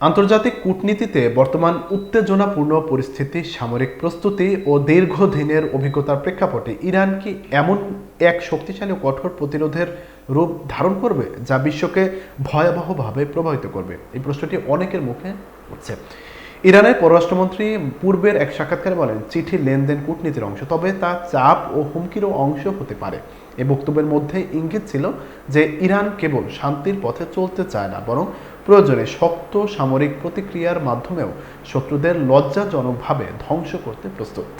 আন্তর্জাতিক কূটনীতিতে বর্তমান উত্তেজনাপূর্ণ পরিস্থিতি, সামরিক প্রস্তুতি ও দীর্ঘদিনের অভিজ্ঞতার প্রেক্ষাপটে ইরান কি এমন এক শক্তিশালী কঠোর প্রতিরোধের রূপ ধারণ করবে যা বিশ্বকে ভয়াবহভাবে প্রভাবিত করবে? এই প্রশ্নটি অনেকের মুখে উঠছে। ইরানের পররাষ্ট্রমন্ত্রী পূর্বের এক সাক্ষাৎকারে বলেন, চিঠি লেনদেন কূটনীতির অংশ, তবে তা চাপ ও হুমকিরও অংশ হতে পারে। এই বক্তব্যের মধ্যে ইঙ্গিত ছিল যে, ইরান কেবল শান্তির পথে চলতে চায় না, বরং প্রয়োজনে শক্ত সামরিক প্রতিক্রিয়ার মাধ্যমেও শত্রুদের লজ্জাজনকভাবে ধ্বংস করতে প্রস্তুত।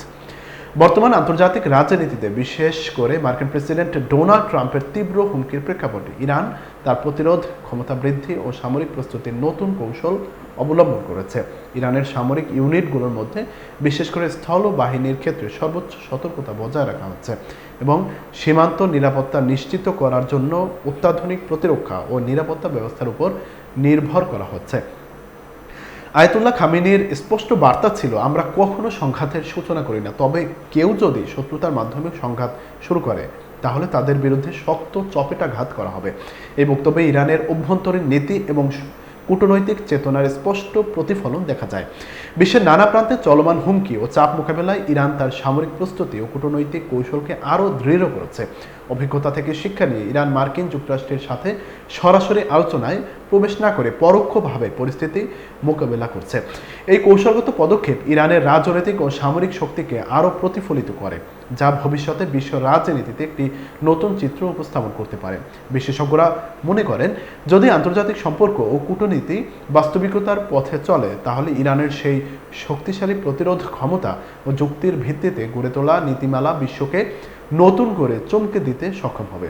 বর্তমান আন্তর্জাতিক রাজনীতিতে বিশেষ করে মার্কিন প্রেসিডেন্ট ডোনাল্ড ট্রাম্পের তীব্র হুমকির প্রেক্ষাপটে ইরান তার প্রতিরোধ, ক্ষমতা বৃদ্ধি ও সামরিক প্রস্তুতির নতুন কৌশল অবলম্বন করেছে। ইরানের সামরিক ইউনিটগুলোর মধ্যে বিশেষ করে স্থল বাহিনীর ক্ষেত্রে সর্বোচ্চ সতর্কতা বজায় রাখা হচ্ছে এবং সীমান্ত নিরাপত্তা নিশ্চিত করার জন্য অত্যাধুনিক প্রতিরক্ষা ও নিরাপত্তা ব্যবস্থার উপর নির্ভর করা হচ্ছে। আয়তুল্লাহ খামিনীর স্পষ্ট বার্তা ছিল, আমরা কখনো সংঘাতের সূচনা করি না। তবে কেউ যদি শত্রুতার মাধ্যমে সংঘাত শুরু করে, তাহলে তাদের বিরুদ্ধে শক্ত চপেটাঘাত করা হবে। এই বক্তব্যে ইরানের অভ্যন্তরীণ নীতি এবং কূটনৈতিক চেতনার স্পষ্ট প্রতিফলন দেখা যায়। বিশ্বের নানা প্রান্তে চলমান হুমকি ও চাপ মোকাবেলায় ইরান তার সামরিক প্রস্তুতি ও কূটনৈতিক কৌশলকে আরও দৃঢ় করেছে। অভিজ্ঞতা থেকে শিক্ষা নিয়ে ইরান মার্কিন যুক্তরাষ্ট্রের সাথে সরাসরি আলোচনায় প্রবেশ না করে পরোক্ষভাবে পরিস্থিতি মোকাবেলা করছে। এই কৌশলগত পদক্ষেপ ইরানের রাজনৈতিক ও সামরিক শক্তিকে আরও প্রতিফলিত করে, যা ভবিষ্যতে বিশ্ব রাজনীতিতে একটি নতুন চিত্র উপস্থাপন করতে পারে। বিশেষজ্ঞরা মনে করেন, যদি আন্তর্জাতিক সম্পর্ক ও কূটনীতি বাস্তবিকতার পথে চলে, তাহলে ইরানের সেই শক্তিশালী প্রতিরোধ ক্ষমতা ও যুক্তির ভিত্তিতে গড়ে তোলা নীতিমালা বিশ্বকে নতুন করে চমকে দিতে সক্ষম হবে।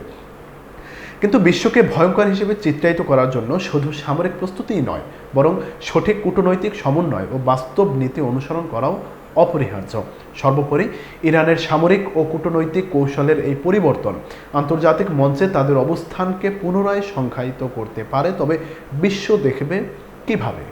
কিন্তু বিশ্বকে ভয়ঙ্কর হিসেবে চিত্রায়িত করার জন্য শুধু সামরিক প্রস্তুতিই নয়, বরং সঠিক কূটনৈতিক সমন্বয় ও বাস্তব নীতি অনুসরণ করাও অপরিহার্য। সর্বোপরি, ইরানের সামরিক ও কূটনৈতিক কৌশলের এই পরিবর্তন আন্তর্জাতিক মঞ্চে তাদের অবস্থানকে পুনরায় সংখ্যায়িত করতে পারে, তবে বিশ্ব দেখবে কীভাবে?